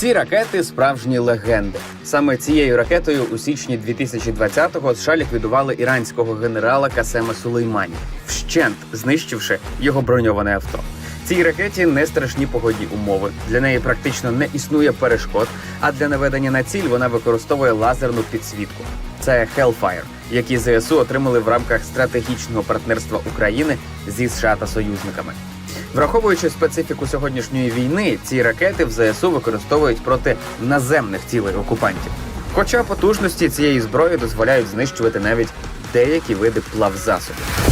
Ці ракети справжні легенди. Саме цією ракетою у січні 2020-го США ліквідували іранського генерала Касема Сулеймані, вщент знищивши його броньоване авто. Цій ракеті не страшні погодні умови. Для неї практично не існує перешкод. А для наведення на ціль вона використовує лазерну підсвітку. Це Hellfire, які ЗСУ отримали в рамках стратегічного партнерства України зі США та союзниками. Враховуючи специфіку сьогоднішньої війни, ці ракети в ЗСУ використовують проти наземних цілей окупантів. Хоча потужності цієї зброї дозволяють знищувати навіть деякі види плавзасобів.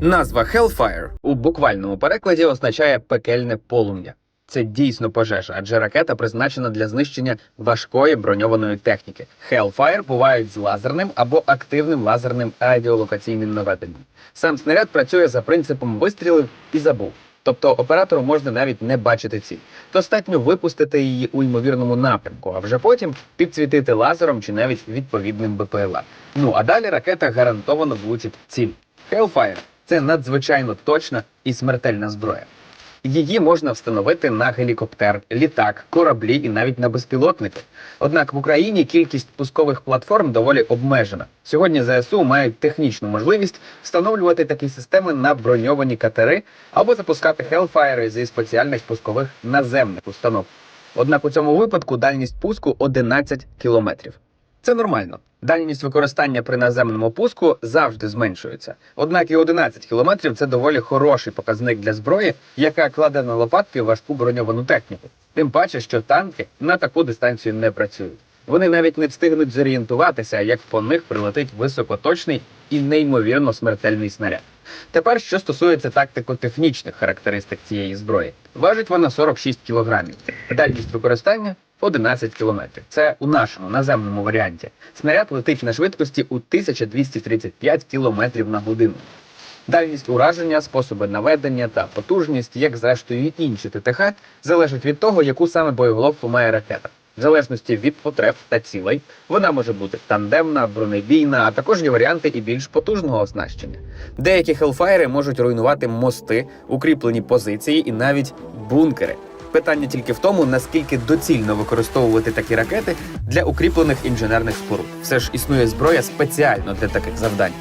Назва Hellfire у буквальному перекладі означає пекельне полум'я. Це дійсно пожежа, адже ракета призначена для знищення важкої броньованої техніки. Hellfire бувають з лазерним або активним лазерним радіолокаційним наведенням. Сам снаряд працює за принципом вистрілив і забув. Тобто оператору можна навіть не бачити ціль. Достатньо випустити її у ймовірному напрямку, а вже потім підсвітити лазером чи навіть відповідним БПЛА. Ну а далі ракета гарантовано влучить ціль. Hellfire – це надзвичайно точна і смертельна зброя. Її можна встановити на гелікоптер, літак, кораблі і навіть на безпілотники. Однак в Україні кількість пускових платформ доволі обмежена. Сьогодні ЗСУ мають технічну можливість встановлювати такі системи на броньовані катери або запускати Hellfire зі спеціальних пускових наземних установ. Однак у цьому випадку дальність пуску 11 кілометрів. Це нормально. Дальність використання при наземному пуску завжди зменшується. Однак і 11 кілометрів це доволі хороший показник для зброї, яка кладе на лопатки важку броньовану техніку. Тим паче, що танки на таку дистанцію не працюють. Вони навіть не встигнуть зорієнтуватися, як по них прилетить високоточний і неймовірно смертельний снаряд. Тепер, що стосується тактико-технічних характеристик цієї зброї, важить вона 46 кілограмів. Дальність використання 11 кілометрів. Це у нашому наземному варіанті. Снаряд летить на швидкості у 1235 кілометрів на годину. Дальність ураження, способи наведення та потужність, як зрештою і інші ТТХ, залежать від того, яку саме боєголовку має ракета. В залежності від потреб та цілей, вона може бути тандемна, бронебійна, а також є варіанти і більш потужного оснащення. Деякі хелфайри можуть руйнувати мости, укріплені позиції і навіть бункери. Питання тільки в тому, наскільки доцільно використовувати такі ракети для укріплених інженерних споруд. Все ж існує зброя спеціально для таких завдань.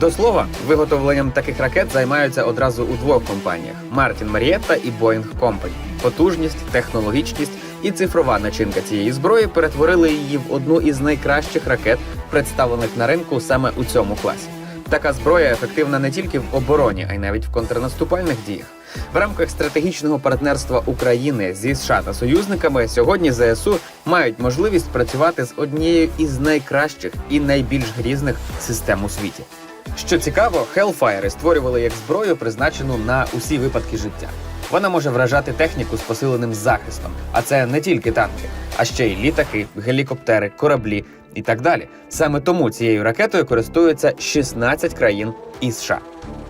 До слова, виготовленням таких ракет займаються одразу у двох компаніях: Мартін Марієтта і Boeing Company. Потужність, технологічність і цифрова начинка цієї зброї перетворили її в одну із найкращих ракет, представлених на ринку саме у цьому класі. Така зброя ефективна не тільки в обороні, а й навіть в контрнаступальних діях. В рамках стратегічного партнерства України зі США та союзниками сьогодні ЗСУ мають можливість працювати з однією із найкращих і найбільш грізних систем у світі. Що цікаво, Hellfire створювали як зброю, призначену на усі випадки життя. Вона може вражати техніку з посиленим захистом, а це не тільки танки, а ще й літаки, гелікоптери, кораблі і так далі. Саме тому цією ракетою користуються 16 країн і США.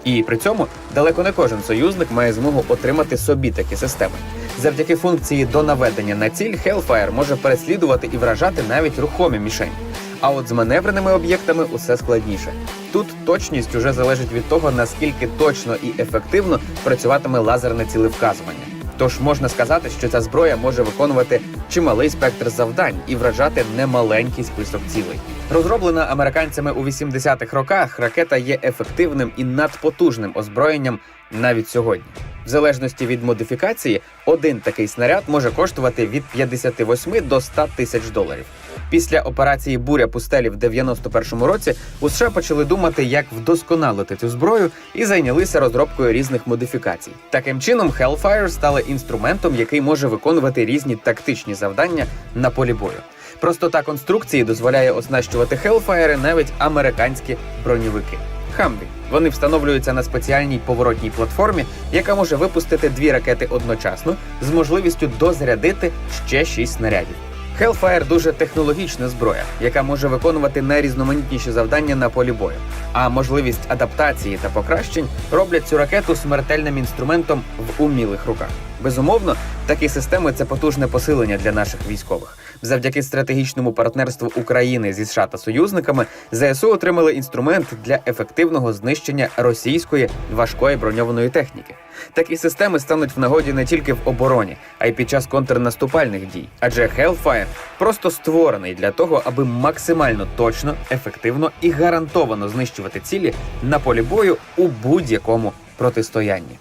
І при цьому далеко не кожен союзник має змогу отримати собі такі системи. Завдяки функції до наведення на ціль Hellfire може переслідувати і вражати навіть рухомі мішені. А от з маневреними об'єктами усе складніше. Тут точність уже залежить від того, наскільки точно і ефективно працюватиме лазерне цілевказування. Тож можна сказати, що ця зброя може виконувати чималий спектр завдань і вражати немаленький список цілей. Розроблена американцями у 80-х роках, ракета є ефективним і надпотужним озброєнням навіть сьогодні. В залежності від модифікації, один такий снаряд може коштувати від 58 до 100 тисяч доларів. Після операції Буря пустелі в 91-му році у США почали думати, як вдосконалити цю зброю, і зайнялися розробкою різних модифікацій. Таким чином, Hellfire стала інструментом, який може виконувати різні тактичні завдання на полі бою. Простота конструкції дозволяє оснащувати Hellfire навіть американські броньовики. Хамві. Вони встановлюються на спеціальній поворотній платформі, яка може випустити дві ракети одночасно з можливістю дозарядити ще шість снарядів. Hellfire дуже технологічна зброя, яка може виконувати найрізноманітніші завдання на полі бою. А можливість адаптації та покращень роблять цю ракету смертельним інструментом в умілих руках. Безумовно, такі системи це потужне посилення для наших військових. Завдяки стратегічному партнерству України зі США та союзниками ЗСУ отримали інструмент для ефективного знищення російської важкої броньованої техніки. Такі системи стануть в нагоді не тільки в обороні, а й під час контрнаступальних дій. Адже Hellfire просто створений для того, аби максимально точно, ефективно і гарантовано знищувати цілі на полі бою у будь-якому протистоянні.